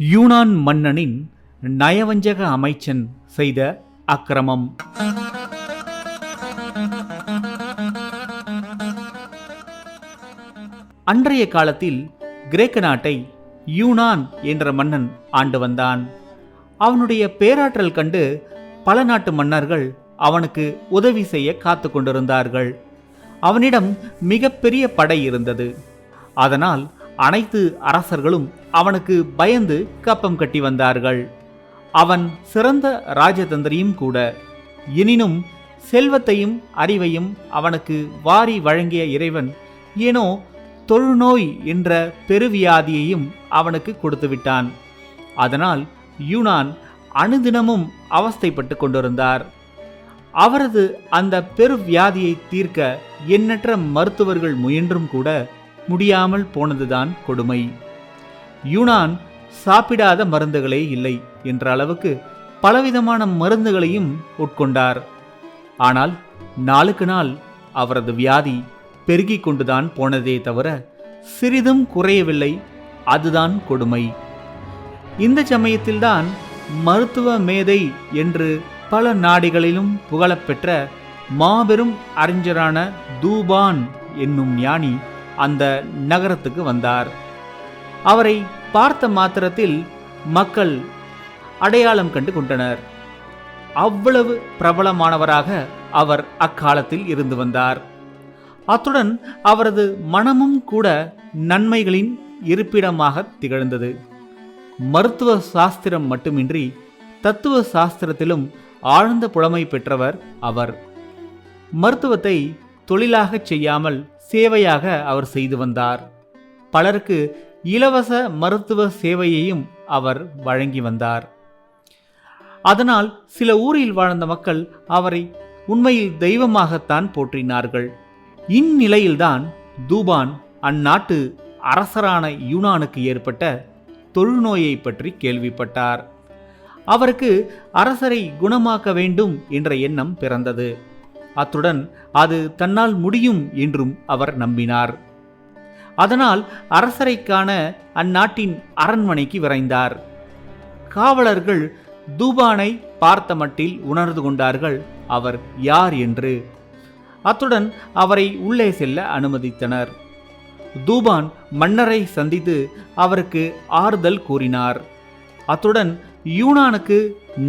Yunnan மன்னனின் நயவஞ்சக அமைச்சன் செய்த அக்கிரமம். அன்றைய காலத்தில் கிரேக்க நாட்டை யூனான் என்ற மன்னன் ஆண்டு வந்தான். அவனுடைய பேராற்றல் கண்டு பல நாட்டு மன்னர்கள் அவனுக்கு உதவி செய்ய காத்து கொண்டிருந்தார்கள். அவனிடம் மிகப்பெரிய படை இருந்தது. அதனால் அனைத்து அரசர்களும் அவனுக்கு பயந்து கப்பம் கட்டி வந்தார்கள். அவன் சிறந்த ராஜதந்திரியும் கூட. எனினும் செல்வத்தையும் அறிவையும் அவனுக்கு வாரி வழங்கிய இறைவன் ஏனோ தொழுநோய் என்ற பெருவியாதியையும் அவனுக்கு கொடுத்துவிட்டான். அதனால் யூனான் அனுதினமும் அவஸ்தைப்பட்டு கொண்டிருந்தார். அவரது அந்த பெருவியாதியை தீர்க்க எண்ணற்ற மருத்துவர்கள் முயன்றும் கூட முடியாமல் போனதுதான் கொடுமை. யூனான் சாப்பிடாத மருந்துகளே இல்லை என்ற அளவுக்கு பலவிதமான மருந்துகளையும் உட்கொண்டார். ஆனால் நாளுக்கு நாள் அவரது வியாதி பெருகிக் கொண்டுதான் போனதே தவிர சிறிதும் குறையவில்லை. அதுதான் கொடுமை. இந்த சமயத்தில்தான் மருத்துவ மேதை என்று பல நாடுகளிலும் புகழப்பெற்ற மாபெரும் அறிஞரான தூபான் என்னும் ஞானி அந்த நகரத்துக்கு வந்தார். அவரை பார்த்த மாத்திரத்தில் மக்கள் அடையாளம் கண்டு கொண்டனர். அவ்வளவு பிரபலமானவராக அவர் அக்காலத்தில் இருந்து வந்தார். அத்துடன் அவரது மனமும் கூட நன்மைகளின் இருப்பிடமாக திகழ்ந்தது. மருத்துவ சாஸ்திரம் மட்டுமின்றி தத்துவ சாஸ்திரத்திலும் ஆழ்ந்த புலமை பெற்றவர் அவர். மருத்துவத்தை தொழிலாகச் செய்யாமல் சேவையாக அவர் செய்து வந்தார். பலருக்கு இலவச மருத்துவ சேவையையும் அவர் வழங்கி வந்தார். அதனால் சில ஊரில் வாழ்ந்த மக்கள் அவரை உண்மையில் தெய்வமாகத்தான் போற்றினார்கள். இந்நிலையில்தான் தூபான் அந்நாட்டு அரசரான யூனானுக்கு ஏற்பட்ட தொழுநோயை பற்றி கேள்விப்பட்டார். அவருக்கு அரசரை குணமாக்க வேண்டும் என்ற எண்ணம் பிறந்தது. அத்துடன் அது தன்னால் முடியும் என்றும் அவர் நம்பினார். அதனால் அரசரைக்கான அந்நாட்டின் அரண்மனைக்கு விரைந்தார். காவலர்கள் தூபானை பார்த்த மட்டில் உணர்ந்து கொண்டார்கள் அவர் யார் என்று? அத்துடன் அவரை உள்ளே செல்ல அனுமதித்தனர். தூபான் மன்னரை சந்தித்து அவருக்கு ஆறுதல் கூறினார். அத்துடன் யூனானுக்கு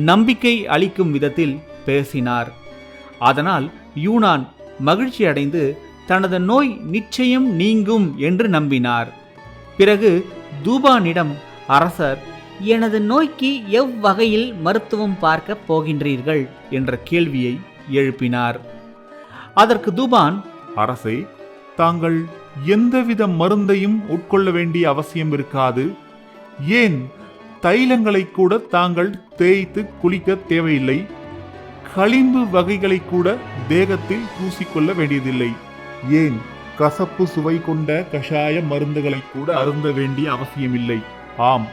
நம்பிக்கை அளிக்கும் விதத்தில் பேசினார். அதனால் யூனான் மகிழ்ச்சி அடைந்து தனது நோய் நிச்சயம் நீங்கும் என்று நம்பினார். பிறகு தூபானிடம் அரசர் எனது நோய்க்கு எவ்வகையில் மருத்துவம் பார்க்க போகின்றீர்கள்? என்ற கேள்வியை எழுப்பினார். அதற்கு தூபான் அரசே தாங்கள் எந்தவித மருந்தையும் உட்கொள்ள வேண்டிய அவசியம் இருக்காது. ஏன்? தைலங்களை கூட தாங்கள் தேய்த்து குளிக்க தேவையில்லை. களிம்பு வகைகளை கூட தேகத்தில் பூசிக்கொள்ள வேண்டியதில்லை. ஏன்? கசப்பு சுவை கொண்ட கஷாய மருந்துகளை கூட அருந்த வேண்டிய அவசியமில்லை. ஆம்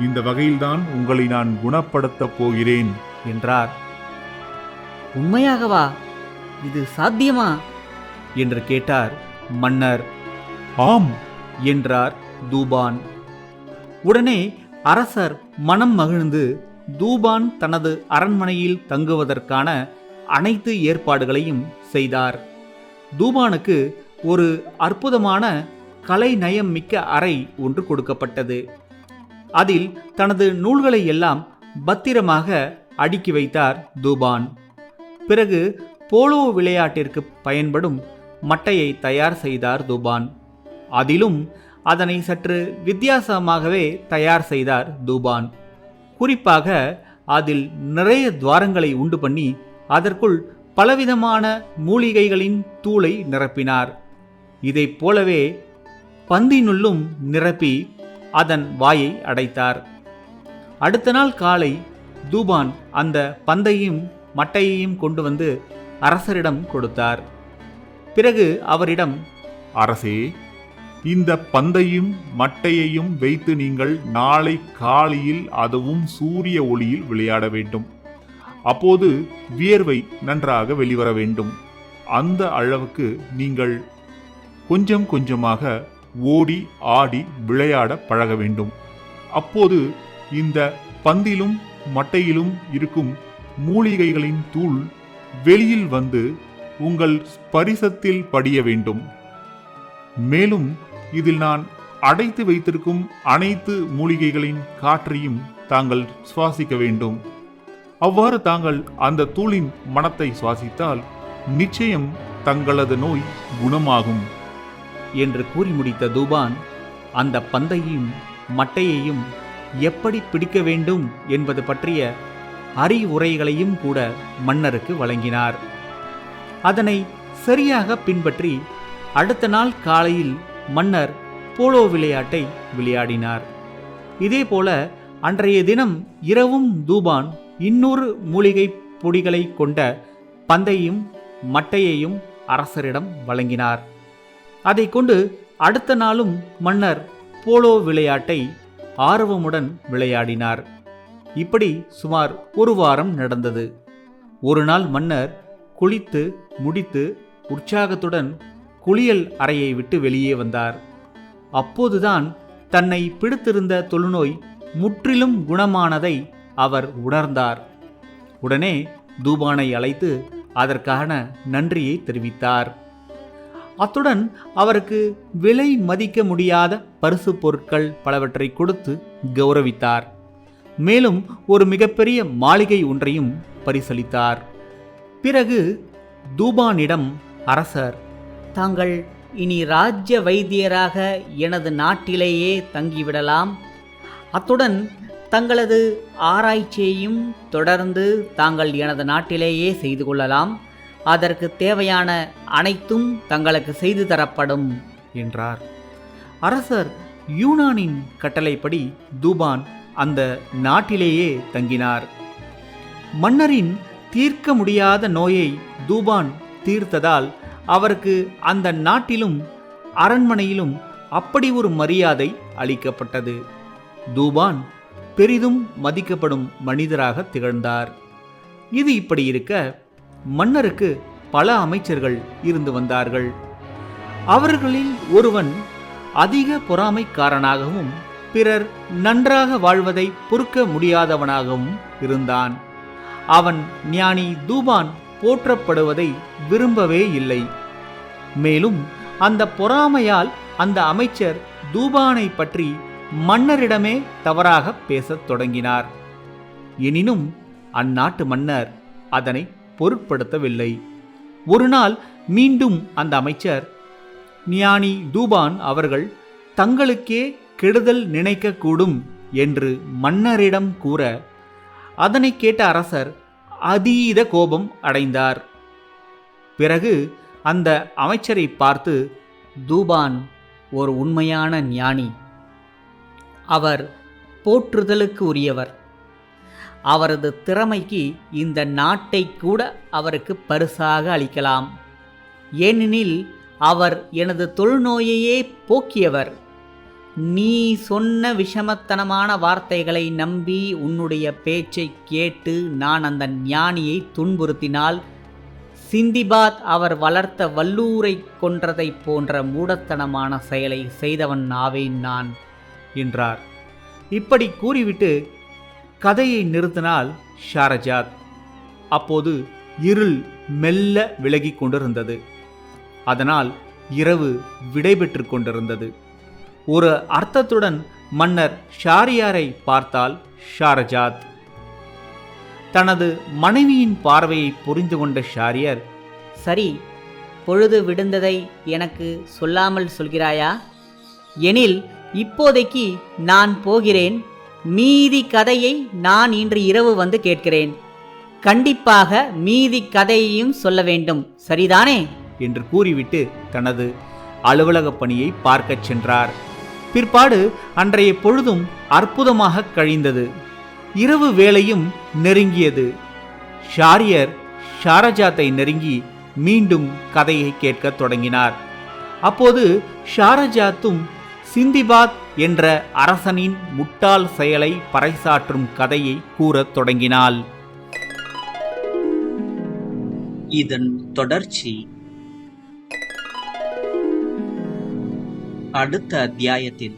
இந்த வகையில்தான் உங்களை நான் குணப்படுத்தப் போகிறேன் என்றார். உண்மையாகவா? இது சாத்தியமா? என்று கேட்டார் மன்னர். ஆம் என்றார் தூபான். உடனே அரசர் மனம் மகிழ்ந்து தூபான் தனது அரண்மனையில் தங்குவதற்கான அனைத்து ஏற்பாடுகளையும் செய்தார். தூபானுக்கு ஒரு அற்புதமான கலை நயம் மிக்க அறை ஒன்று கொடுக்கப்பட்டது. அதில் தனது நூல்களை எல்லாம் பத்திரமாக அடுக்கி வைத்தார் தூபான். பிறகு போலோ விளையாட்டிற்கு பயன்படும் மட்டையை தயார் செய்தார் தூபான். அதிலும் அதனை சற்று வித்தியாசமாகவே தயார் செய்தார் தூபான். குறிப்பாக அதில் நிறைய துவாரங்களை உண்டு பண்ணி அதற்குள் பலவிதமான மூலிகைகளின் தூளை நிரப்பினார். இதைப் போலவே பந்தினுள்ளும் நிரப்பி அதன் வாயை அடைத்தார். அடுத்த நாள் காலை தூபான் அந்த பந்தையும் மட்டையையும் கொண்டு வந்து அரசரிடம் கொடுத்தார். பிறகு அவரிடம் அரசே இந்த பந்தையும் மட்டையையும் வைத்து நீங்கள் நாளை காலையில் அதுவும் சூரிய ஒளியில் விளையாட வேண்டும். அப்போது வியர்வை நன்றாக வெளிவர வேண்டும். அந்த அளவுக்கு நீங்கள் கொஞ்சம் கொஞ்சமாக ஓடி ஆடி விளையாட பழக வேண்டும். அப்போது இந்த பந்திலும் மட்டையிலும் இருக்கும் மூலிகைகளின் தூள் வெளியில் வந்து உங்கள் ஸ்பரிசத்தில் படிய வேண்டும். மேலும் இதில் நான் அடைத்து வைத்திருக்கும் அனைத்து மூலிகைகளின் காற்றையும் தாங்கள் சுவாசிக்க வேண்டும். அவ்வாறு தாங்கள் அந்த தூளின் மனத்தை சுவாசித்தால் நிச்சயம் தங்களது நோய் குணமாகும். என்று கூறி முடித்த தூபான் அந்த பந்தையும் மட்டையையும் எப்படி பிடிக்க வேண்டும் என்பது பற்றிய அறிவுரைகளையும் கூட மன்னருக்கு வழங்கினார். அதனை சரியாக பின்பற்றி அடுத்த நாள் காலையில் மன்னர் போலோ விளையாட்டை விளையாடினார். இதேபோல அன்றைய தினம் இரவும் தூபான் இன்னொரு மூலிகை பொடிகளை கொண்ட பந்தையும் மட்டையையும் அரசரிடம் வழங்கினார். அதை கொண்டு அடுத்த நாளும் மன்னர் போலோ விளையாட்டை ஆர்வமுடன் விளையாடினார். இப்படி சுமார் ஒரு வாரம் நடந்தது. ஒரு நாள் மன்னர் குளித்து முடித்து உற்சாகத்துடன் குளியல் அறையை விட்டு வெளியே வந்தார். அப்போதுதான் தன்னை பிடித்திருந்த தொழுநோய் முற்றிலும் குணமானதை அவர் உணர்ந்தார். உடனே தூபானை அழைத்து அதற்கான நன்றியை தெரிவித்தார். அத்துடன் அவருக்கு விலை மதிக்க முடியாத பரிசு பொருட்கள் பலவற்றை கொடுத்து கௌரவித்தார். மேலும் ஒரு மிகப்பெரிய மாளிகை ஒன்றையும் பரிசளித்தார். பிறகு தூபானிடம் அரசர் தாங்கள் இனி ராஜ்ய வைத்தியராக எனது நாட்டிலேயே தங்கிவிடலாம். அத்துடன் தங்களது ஆராய்ச்சியையும் தொடர்ந்து தாங்கள் எனது நாட்டிலேயே செய்து கொள்ளலாம். அதற்கு தேவையான அனைத்தும் தங்களுக்கு செய்து தரப்படும் என்றார். அரசர் யூனானின் கட்டளைப்படி தூபான் அந்த நாட்டிலேயே தங்கினார். மன்னரின் தீர்க்க முடியாத நோயை தூபான் தீர்த்ததால் அவருக்கு அந்த நாட்டிலும் அரண்மனையிலும் அப்படி ஒரு மரியாதை அளிக்கப்பட்டது. தூபான் பெரிதும் மதிக்கப்படும் மனிதராக திகழ்ந்தார். இது இப்படி இருக்க மன்னருக்கு பல அமைச்சர்கள் இருந்து வந்தார்கள். அவர்களில் ஒருவன் அதிக பொறாமைக்காரனாகவும் பிறர் நன்றாக வாழ்வதை பொறுக்க முடியாதவனாகவும் இருந்தான். அவன் ஞானி தூபான் போற்றப்படுவதை விரும்பவே இல்லை. மேலும் அந்த பொறாமையால் அந்த அமைச்சர் தூபானை பற்றி மன்னரிடமே தவறாக பேசத் தொடங்கினார். எனினும் அந்நாட்டு மன்னர் அதனை பொருட்படுத்தவில்லை. ஒரு நாள் மீண்டும் அந்த அமைச்சர் ஞானி தூபான் அவர்கள் தங்களுக்கே கெடுதல் நினைக்கக்கூடும் என்று மன்னரிடம் கூற அதனை கேட்ட அரசர் அதீத கோபம் அடைந்தார். பிறகு அந்த அமைச்சரை பார்த்து தூபான் ஒரு உண்மையான ஞானி. அவர் போற்றுதலுக்கு உரியவர். அவரது திறமைக்கு இந்த நாட்டை கூட அவருக்கு பரிசாக அளிக்கலாம். ஏனெனில் அவர் எனது தொழுநோயையே போக்கியவர். நீ சொன்ன விஷமத்தனமான வார்த்தைகளை நம்பி உன்னுடைய பேச்சை கேட்டு நான் அந்த ஞானியை துன்புறுத்தினால் சிந்திபாத் அவர் வளர்த்த வல்லூரை கொன்றதைப் போன்ற மூடத்தனமான செயலை செய்தவன் ஆவேன் நான் என்றார். இப்படி கூறிவிட்டு கதையை நிறுத்தினாள் ஷாரஜாத் அப்போது இருள் மெல்ல விலகிக் கொண்டிருந்தது. அதனால் இரவு விடைபெற்று கொண்டிருந்தது. ஒரு அர்த்தத்துடன் மன்னர் ஷாரியாரை பார்த்தால் ஷாரஜாத். தனது மனைவியின் பார்வையை புரிந்து கொண்ட ஷாரியர் சரி பொழுது விடுந்ததை எனக்கு சொல்லாமல் சொல்கிறாயா? எனில் இப்போதைக்கு நான் போகிறேன். மீதி கதையை நான் இன்று இரவு வந்து கேட்கிறேன். கண்டிப்பாக மீதி கதையையும் சொல்ல வேண்டும். சரிதானே? என்று கூறிவிட்டு தனது அலுவலகப் பணியை பார்க்கச் சென்றார். பிற்பாடு அன்றைய பொழுதும் அற்புதமாக கழிந்தது. இரவு வேளையும் நெருங்கியது. ஷாரியர் ஷாரஜாத்தை நெருங்கி மீண்டும் கதையை கேட்கத் தொடங்கினார். அப்போது ஷாரஜாத்தும் சிந்திபாத் என்ற அரசனின் முட்டாள் செயலை பறைசாற்றும் கதையை கூறத் தொடங்கினாள். இதன் தொடர்ச்சி அடுத்த அத்தியாயத்தில்